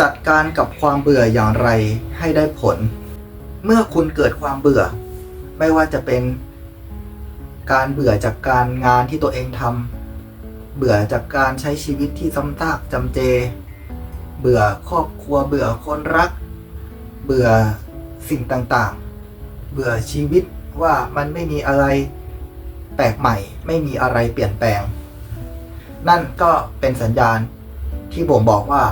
จัดการกับความเบื่ออย่างไรให้ได้ผล เมื่อคุณเกิดความเบื่อ ไม่ว่าจะเป็นการเบื่อจากการงานที่ตัวเองทำเบื่อจากการใช้ชีวิตที่ซ้ำซากจำเจ เบื่อครอบครัวเบื่อคนรัก เบื่อสิ่งต่างๆ เบื่อชีวิตว่ามันไม่มีอะไรแปลกใหม่ ไม่มีอะไรเปลี่ยนแปลง นั่นก็เป็นสัญญาณที่บ่งบอกว่า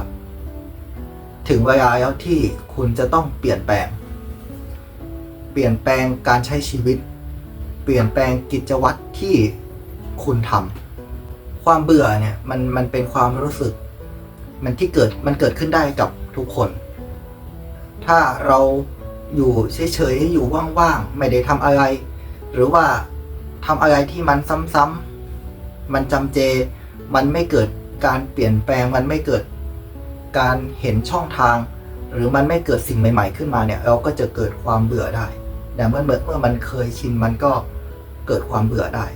ถึงเวลาแล้วที่คุณจะต้องเปลี่ยนแปลง เปลี่ยนแปลงการใช้ชีวิต เปลี่ยนแปลงกิจวัตรที่คุณทำความเบื่อเนี่ยมันมันเป็นความรู้สึก มันที่เกิดมันเกิดขึ้นได้กับทุกคน ถ้าเราอยู่เฉยๆอยู่ว่างๆไม่ได้ทำอะไร หรือว่าทำอะไรที่มันซ้ำๆมันจำเจ มันไม่เกิดการเปลี่ยนแปลงมันไม่เกิด การเห็นช่องทาง หรือมันไม่เกิดสิ่งใหม่ ๆ ขึ้นมาเนี่ย เราก็จะเกิดความเบื่อได้แต่เมื่อเมื่อเมื่อมันเคยชินมันก็เกิดความเบื่อได้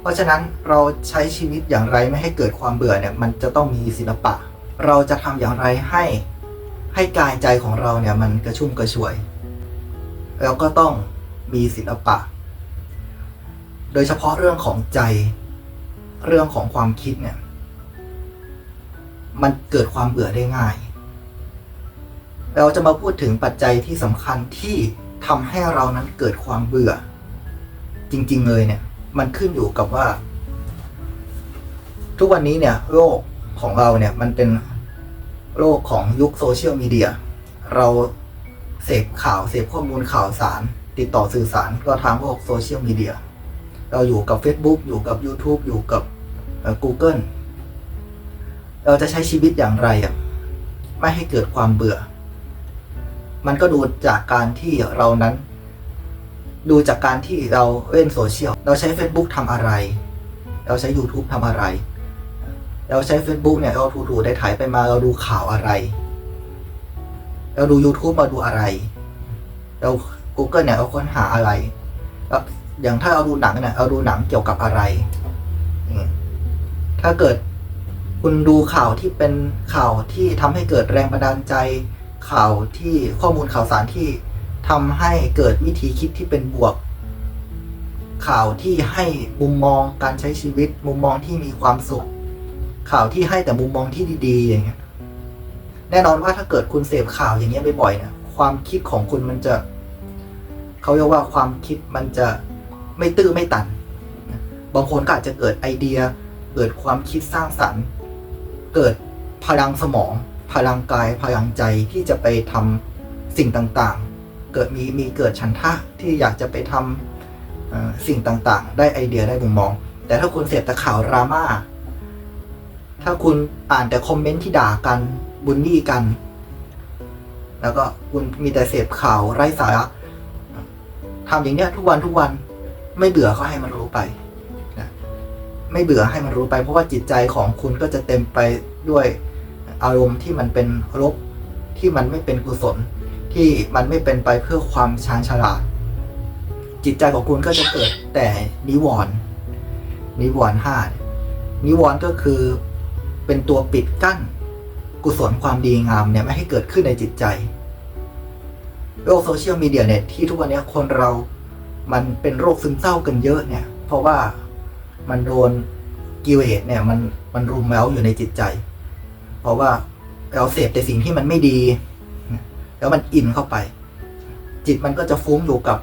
เพราะฉะนั้นเราใช้ชีวิตอย่างไรไม่ให้เกิดความเบื่อเนี่ยมันจะต้องมีศิลปะ เราจะทำอย่างไรให้ให้กายใจของเราเนี่ยมันกระชุ่มกระชวย แล้วก็ต้องมีศิลปะ โดยเฉพาะเรื่องของใจเรื่องของความคิดเนี่ย มันเกิดความเบื่อได้ง่าย เราจะมาพูดถึงปัจจัยที่สำคัญที่ทำให้เรานั้นเกิดความเบื่อ จริง ๆ เลยเนี่ย มันขึ้นอยู่กับว่า ทุกวันนี้เนี่ยโลกของเราเนี่ยมันเป็นโลกของยุคโซเชียลมีเดียเราเสพข่าวเสพข้อมูลข่าวสาร ติดต่อสื่อสารก็ทางพวกโซเชียลมีเดียเราอยู่กับ Facebook อยู่กับ YouTube อยู่กับ Google เราจะใช้ชีวิตอย่างไรอะไม่ให้เกิดความเบื่อ มันก็ดูจากการที่เรานั้น ดูจากการที่เราเล่นโซเชียล เราใช้ Facebook ทำอะไร เราใช้ YouTube ทำอะไร เราใช้ Facebook เนี่ยเราถูๆได้ถ่ายไปมาเราดูข่าวอะไร เราดู YouTube มาดูอะไร เรา Google เนี่ยเราค้นหาอะไรอย่างถ้าเราดูหนังเนี่ยเราดูหนังเกี่ยวกับอะไร ถ้าเกิด คุณดูข่าวที่เป็นข่าวที่ทำให้เกิดแรงบันดาลใจ ข่าวที่ข้อมูลข่าวสารที่ทำให้เกิดวิธีคิดที่เป็นบวก ข่าวที่ให้มุมมองการใช้ชีวิต มุมมองที่มีความสุข ข่าวที่ให้แต่มุมมองที่ดีๆอย่างเงี้ยแน่นอนว่าถ้าเกิดคุณเสพข่าวอย่างเงี้ยบ่อยๆเนี่ยความคิดของคุณมันจะเขาเรียกว่าความคิดมันจะไม่ตื้อไม่ตัน บางคนก็อาจจะเกิดไอเดีย เกิดความคิดสร้างสรรค์ เกิดพลังสมอง พลังกาย พลังใจที่จะไปทำสิ่งต่างๆ เกิดมีมีเกิดฉันทะที่อยากจะไปทำสิ่งต่างๆ ได้ไอเดียได้มุมมอง แต่ถ้าคุณเสพแต่ข่าวราม่าถ้าคุณอ่านแต่คอมเมนต์ที่ด่ากันบุลลี่กัน แล้วก็คุณมีแต่เสพข่าวไร้สาระทำอย่างเนี้ยทุกวันทุกวันไม่เบื่อก็ให้มันรู้ไป ไม่เบื่อให้มันรู้ไป เพราะว่าจิตใจของคุณก็จะเต็มไปด้วยอารมณ์ที่มันเป็นลบที่มันไม่เป็นกุศล ที่มันไม่เป็นไปเพื่อความชาญฉลาด จิตใจของคุณก็จะเกิดแต่นิวรณ์นิวรณ์ห้านิวรณ์ก็คือเป็นตัวปิดกั้นกุศลความดีงามเนี่ยไม่ให้เกิดขึ้นในจิตใจโลกโซเชียลมีเดียเนี่ยที่ทุกวันนี้คนเรามันเป็นโรคซึมเศร้ากันเยอะเนี่ย เพราะว่า มันโดนกิเลสเนี่ยมันมันรุมเร้าอยู่ในจิตใจ เพราะว่าเราเสพแต่สิ่งที่มันไม่ดี แล้วมันอินเข้าไป จิตมันก็จะฟุ้งอยู่กับ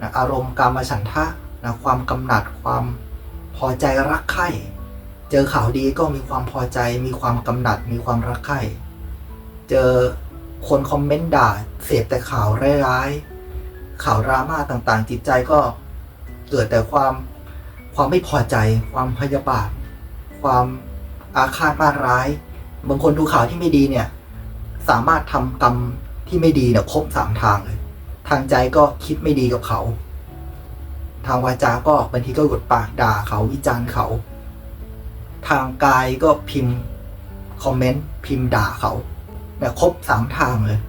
นะอารมณ์การมาฉันทะนะความกำหนัดความพอใจรักใคร่เจอข่าวดีก็มีความพอใจ มีความกำหนัด มีความรักใคร่เจอคนคอมเมนต์ด่าเสพแต่ข่าวร้ายๆข่าวดราม่าต่างๆ จิตใจก็เกิดแต่ความ ความไม่พอใจ ความพยาบาท ความอาฆาตมาร้าย บางคนดูข่าวที่ไม่ดีเนี่ย สามารถทำกรรมที่ไม่ดีเนี่ยครบสามทางเลย ทางใจก็คิดไม่ดีกับเขา ทางวาจาก็บางทีก็หลุดปากด่าเขาวิจารณ์เขา ทางกายก็พิมพ์คอมเมนต์พิมพ์ด่าเขาเนี่ยครบสามทางเลย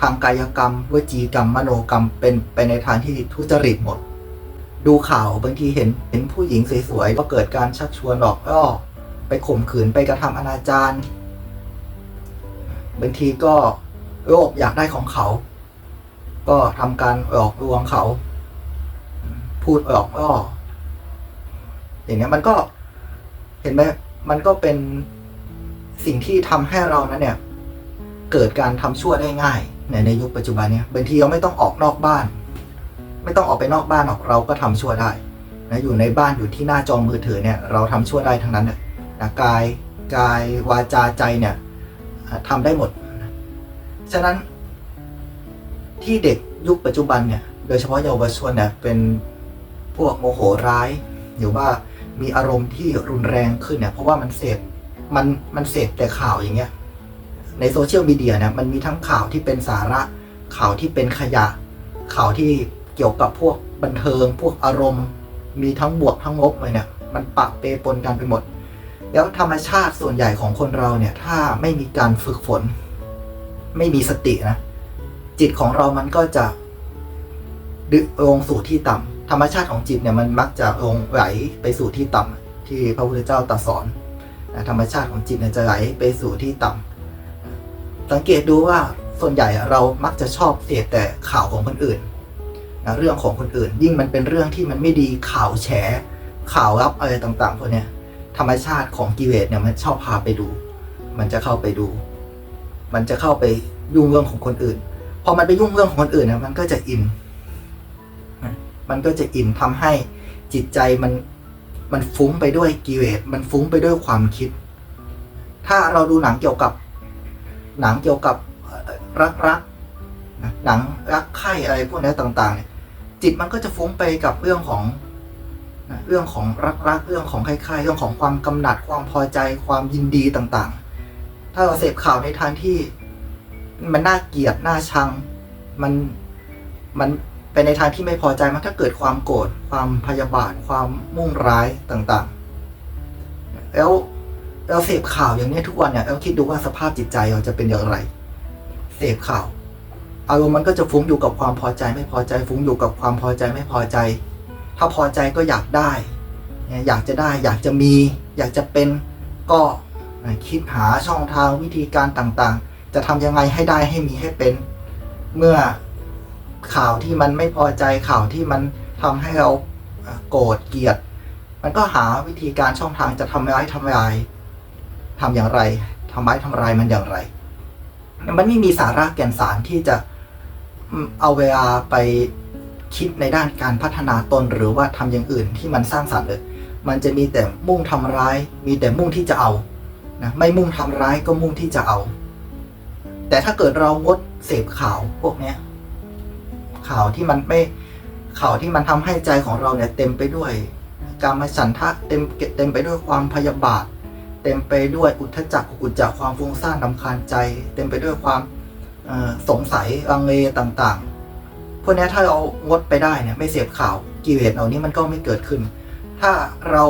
ทางกายกรรมวจีกรรมมโนกรรมเป็นไปในทางที่ทุจริตหมด ดูข่าวบางทีเห็นเห็นผู้หญิงสวยๆก็เกิดการชักชวนหลอกล่อไปข่มขืนไปกระทำอนาจารบางทีก็โลภอยากได้ของเขา ก็ทำการหลอกลวงเขา พูดหลอกล่ออย่างเงี้ยมันก็เห็นไหมมันก็เป็นสิ่งที่ทำให้เรานั้นเนี่ย เกิดการทำชั่วได้ง่ายในในยุคปัจจุบันเนี่ยบางทีเราไม่ต้องออกนอกบ้าน ไม่ต้องออกไปนอกบ้านหรอกเราก็ทำชั่วได้นะอยู่ในบ้านอยู่ที่หน้าจอมือถือเนี่ยเราทำชั่วได้ทั้งนั้นเนี่ยนะกายกายวาจาใจเนี่ยอ่าทำได้หมด ฉะนั้นที่เด็กยุคปัจจุบันเนี่ยโดยเฉพาะเยาวชนเนี่ยเป็นพวกโมโหร้ายหรือว่ามีอารมณ์ที่รุนแรงขึ้นเนี่ยเพราะว่ามันเสพมันมันเสพแต่ข่าวอย่างเงี้ยในโซเชียลมีเดียเนี่ยมันมีทั้งข่าวที่เป็นสาระข่าวที่เป็นขยะข่าวที่ เกี่ยวกับพวกบันเทิง พวกอารมณ์ มีทั้งบวกทั้งลบเลยเนี่ย มันปะเปปนกันไปหมด แล้วธรรมชาติส่วนใหญ่ของคนเราเนี่ย ถ้าไม่มีการฝึกฝน ไม่มีสตินะ จิตของเรามันก็จะดึงลงสู่ที่ต่ำธรรมชาติของจิตเนี่ยมันมักจะลงไหลไปสู่ที่ต่ำที่พระพุทธเจ้าตรัสสอนนะธรรมชาติของจิตเนี่ยจะไหลไปสู่ที่ต่ำสังเกตดูว่าส่วนใหญ่เรามักจะชอบเสพแต่ข่าวของคนอื่น นะเรื่องของคนอื่น ยิ่งมันเป็นเรื่องที่มันไม่ดีข่าวแฉ ข่าวลับอะไรต่างๆพวกเนี้ยธรรมชาติของกิเลสเนี่ยมันชอบพาไปดู มันจะเข้าไปดู มันจะเข้าไปยุ่งเรื่องของคนอื่น พอมันไปยุ่งเรื่องของคนอื่นเนี่ยมันก็จะอิน มันก็จะอินทำให้จิตใจมันมันฟุ้งไปด้วยกิเลสมันฟุ้งไปด้วยความคิด ถ้าเราดูหนังเกี่ยวกับหนังเกี่ยวกับรักรักหนังรักใคร่อะไรพวกนี้ต่างๆเนี่ย จิตมันก็จะฟุ้งไปกับเรื่องของเรื่องของรักรักเรื่องของใครๆเรื่องของความกำหนัดความพอใจความยินดีต่างๆ ถ้าเราเสพข่าวในทางที่มันน่าเกลียดน่าชังมันมันไปในทางที่ไม่พอใจมันก็เกิดความโกรธความพยาบาทความมุ่งร้ายต่างๆ แล้วเราเสพข่าวอย่างนี้ทุกวันเนี่ยเราคิดดูว่าสภาพจิตใจเราจะเป็นอย่างไร เสพข่าว อารมณ์มันก็จะฟุ้งอยู่กับความพอใจไม่พอใจ ฟุ้งอยู่กับความพอใจไม่พอใจ ถ้าพอใจก็อยากได้ อยากจะได้อยากจะมี อยากจะเป็นก็คิดหาช่องทางวิธีการต่างๆ จะทำยังไงให้ได้ให้มีให้เป็น เมื่อข่าวที่มันไม่พอใจข่าวที่มันทำให้เราโกรธเกลียด มันก็หาวิธีการช่องทางจะทำร้ายทำลายทำอย่างไรทำร้ายทำลายมันอย่างไร มันไม่มีสาระแก่นสารที่จะ เอาเวลาไปคิดในด้านการพัฒนาตนหรือว่าทำอย่างอื่นที่มันสร้างสรรค์เลย มันจะมีแต่มุ่งทำร้าย มีแต่มุ่งที่จะเอานะไม่มุ่งทำร้ายก็มุ่งที่จะเอา แต่ถ้าเกิดเรางดเสพข่าวพวกเนี้ยข่าวที่มันไม่ข่าวที่มันทำให้ใจของเราเนี่ยเต็มไปด้วยการมาฉันทะเต็มเต็มไปด้วยความพยาบาท เต็มไปด้วยอุทธจักกุจจะความฟุ้งซ่านนำคาญใจ เต็มไปด้วยความ สงสัยรังเลต่างๆ พวกนี้ถ้าเรางดไปได้เนี่ยไม่เสพข่าวกิเลสเหล่านี้มันก็ไม่เกิดขึ้น ถ้าเรา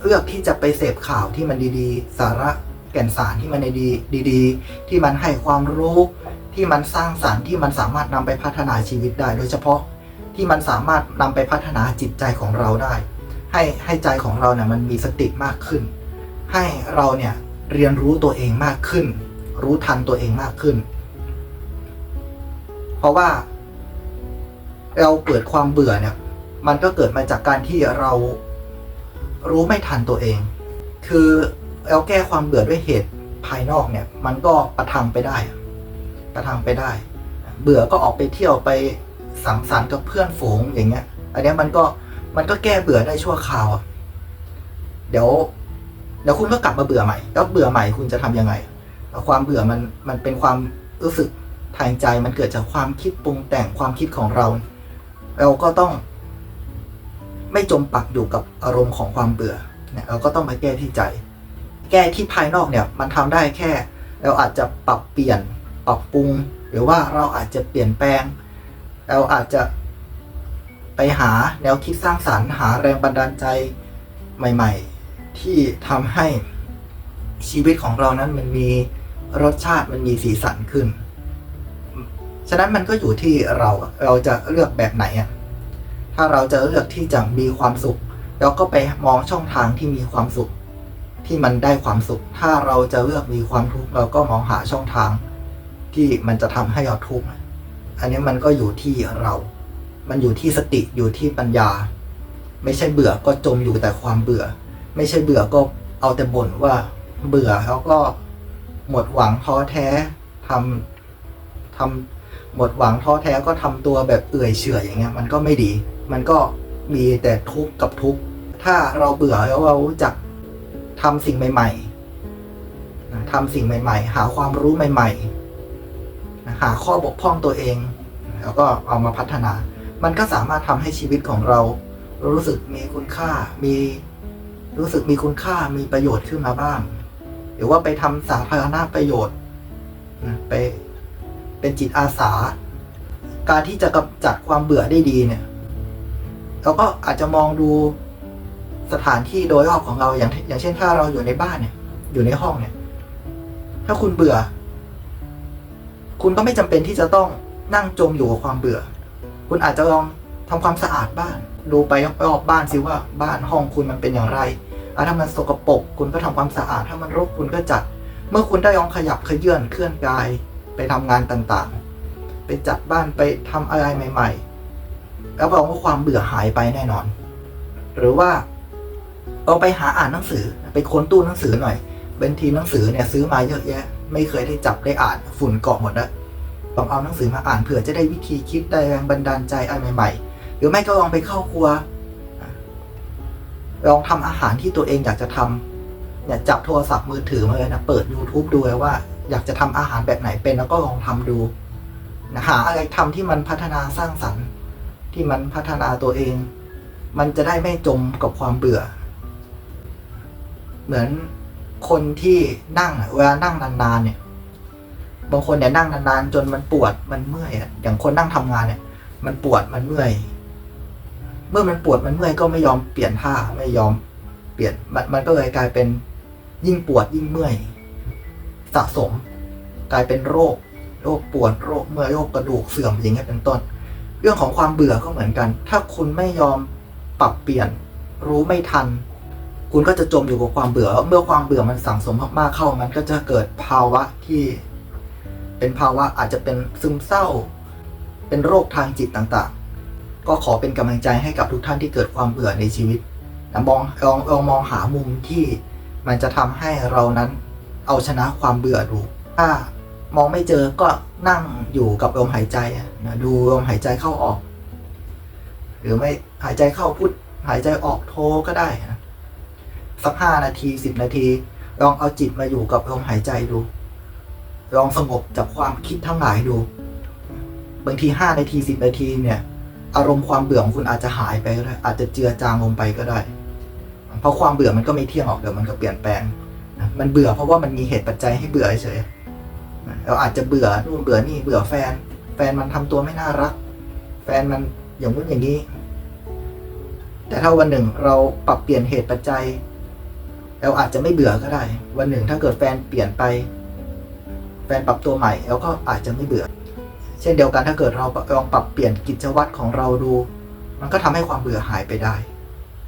เลือกที่จะไปเสพข่าวที่มันดีๆ สาระแก่นสารที่มันดีดีๆ ที่มันให้ความรู้ที่มันสร้างสารรค์ที่มันสามารถนำไปพัฒนาชีวิตได้ โดยเฉพาะที่มันสามารถนำไปพัฒนาจิตใจของเราได้ ให้ให้ใจของเราเนี่ยมันมีสติมากขึ้น ให้เราเนี่ยเรียนรู้ตัวเองมากขึ้น รู้ทันตัวเองมากขึ้น เพราะว่า เราเกิดความเบื่อเนี่ย มันก็เกิดมาจากการที่เรารู้ไม่ทันตัวเอง คือเราแก้ความเบื่อด้วยเหตุภายนอกเนี่ย มันก็ประทังไปได้ ประทังไปได้ เบื่อก็ออกไปเที่ยวไปสังสรรค์กับเพื่อนฝูงอย่างเงี้ย อันนี้มันก็มันก็แก้เบื่อได้ชั่วคราว เดี๋ยวเดี๋ยวคุณก็กลับมาเบื่อใหม่ แล้วเบื่อใหม่คุณจะทำยังไง ความเบื่อมันมันเป็นความรู้สึก ทางใจมันเกิดจากความคิดปรุงแต่งความคิดของเรา เราก็ต้องไม่จมปักอยู่กับอารมณ์ของความเบื่อเนี่ยเราก็ต้องมาแก้ที่ใจ แก้ที่ภายนอกเนี่ยมันทำได้แค่ เราอาจจะปรับเปลี่ยนปรับปรุง หรือว่าเราอาจจะเปลี่ยนแปลง เราอาจจะไปหาแนวคิดสร้างสรรค์หาแรงบันดาลใจใหม่ ๆ ที่ทำให้ชีวิตของเรานั้นมันมีรสชาติมันมีสีสันขึ้น ฉะนั้นมันก็อยู่ที่เราเราจะเลือกแบบไหนอะถ้าเราจะเลือกที่จะมีความสุข เราก็ไปมองช่องทางที่มีความสุข ที่มันได้ความสุข ถ้าเราจะเลือกมีความทุกข์เราก็มองหาช่องทาง ที่มันจะทำให้เราทุกข์อันนี้มันก็อยู่ที่เรา มันอยู่ที่สติอยู่ที่ปัญญา ไม่ใช่เบื่อก็จมอยู่แต่ความเบื่อ ไม่ใช่เบื่อก็เอาแต่บ่นว่าเบื่อแล้วก็หมดหวังท้อแท้ทำทำ หมดหวังท้อแท้ก็ทำตัวแบบเอื่อยเฉอยอย่างเงี้ยมันก็ไม่ดี มันก็มีแต่ทุกข์กับทุกข์ถ้าเราเบื่อแล้วเราจักทำสิ่งใหม่ๆนะทำสิ่งใหม่ ๆ หาความรู้ใหม่ๆนะหาข้อบกพร่องตัวเอง แล้วก็เอามาพัฒนา มันก็สามารถทำให้ชีวิตของเรา รู้สึกมีคุณค่ามีรู้สึกมีคุณค่ามีประโยชน์ขึ้นมาบ้าง หรือว่าไปทำสาธารณประโยชน์ไป เป็นจิตอาสา การที่จะกำจัดความเบื่อได้ดีเนี่ยเราก็อาจจะมองดูสถานที่โดยรอบของเราอย่างอย่างเช่นถ้าเราอยู่ในบ้านเนี่ย อยู่ในห้องเนี่ย ถ้าคุณเบื่อ คุณก็ไม่จำเป็นที่จะต้องนั่งจมอยู่กับความเบื่อ คุณอาจจะลองทำความสะอาดบ้าน ดูไปรอบบ้านสิว่าบ้านห้องคุณมันเป็นอย่างไรอะถ้ามันสกปรกคุณก็ทำความสะอาด ถ้ามันรกคุณก็จัด เมื่อคุณได้ลองขยับขยื่นเคลื่อนกาย ไปทำงานต่างๆ ไปจัดบ้านไปทำอะไรใหม่ๆแล้วบอกว่าความเบื่อหายไปแน่นอน หรือว่าเอาไปหาอ่านหนังสือ ไปค้นตู้หนังสือหน่อยเบางทีหนังสือเนี่ยซื้อมาเยอะแยะ ไม่เคยได้จับได้อ่านฝุ่นเกาะหมดแล้วลองเอาหนังสือมาอ่านเผื่อจะได้วิธีคิดได้แรงบันดาลใจอะไรใหม่ๆ หรือไม่ก็ลองไปเข้าครัวลองทำอาหารที่ตัวเองอยากจะทำเนี่ยจับโทรศัพท์มือถือมาเลยนะเปิด YouTube ดูเลยว่า อยากจะทำอาหารแบบไหนเป็นแล้วก็ลองทำดูนะหาอะไรทำที่มันพัฒนาสร้างสรรค์ ที่มันพัฒนาตัวเอง มันจะได้ไม่จมกับความเบื่อ เหมือนคนที่นั่งเวลานั่งนานๆเนี่ย บางคนเนี่ยนั่งนานๆจนมันปวดมันเมื่อยอะอย่างคนนั่งทำงานเนี่ย มันปวดมันเมื่อย เมื่อมันปวดมันเมื่อยก็ไม่ยอมเปลี่ยนท่าไม่ยอมเปลี่ยนมันมันก็เลยกลายเป็นยิ่งปวดยิ่งเมื่อย สะสม กลายเป็นโรค โรคปวดโรคเมื่อยโรคกระดูกเสื่อมอย่างเงี้ยเป็นต้น เรื่องของความเบื่อก็เหมือนกัน ถ้าคุณไม่ยอมปรับเปลี่ยน รู้ไม่ทัน คุณก็จะจมอยู่กับความเบื่อ เมื่อความเบื่อมันสั่งสมมากๆเข้า มันก็จะเกิดภาวะที่เป็นภาวะอาจจะเป็นซึมเศร้า เป็นโรคทางจิตต่างๆ ก็ขอเป็นกำลังใจให้กับทุกท่านที่เกิดความเบื่อในชีวิตนะมองลองลองมองหามุมที่มันจะทำให้เรานั้น เอาชนะความเบื่อดู ถ้ามองไม่เจอก็นั่งอยู่กับลมหายใจนะดูลมหายใจเข้าออก หรือไม่หายใจเข้าพุทหายใจออกโทก็ได้นะสักห้านาทีสิบนาที ลองเอาจิตมาอยู่กับลมหายใจดู ลองสงบจากความคิดทั้งหลายดู บางทีห้านาทีสิบนาทีเนี่ย อารมณ์ความเบื่อของคุณอาจจะหายไปก็ได้อาจจะเจือจางลงไปก็ได้ เพราะความเบื่อมันก็ไม่เที่ยงหรอกเดี๋ยวมันก็เปลี่ยนแปลง มันเบื่อเพราะว่ามันมีเหตุปัจจัยให้เบื่อเฉยเราอาจจะเบื่อนู่นเบื่อนี่เบื่อแฟน แฟนมันทำตัวไม่น่ารัก แฟนมันอย่างนู้นอย่างนี้ แต่ถ้าวันหนึ่งเราปรับเปลี่ยนเหตุปัจจัย เราอาจจะไม่เบื่อก็ได้ วันหนึ่งถ้าเกิดแฟนเปลี่ยนไป แฟนปรับตัวใหม่เราก็อาจจะไม่เบื่อ เช่นเดียวกันถ้าเกิดเราลองปรับเปลี่ยนกิจวัตรของเราดู มันก็ทำให้ความเบื่อหายไปได้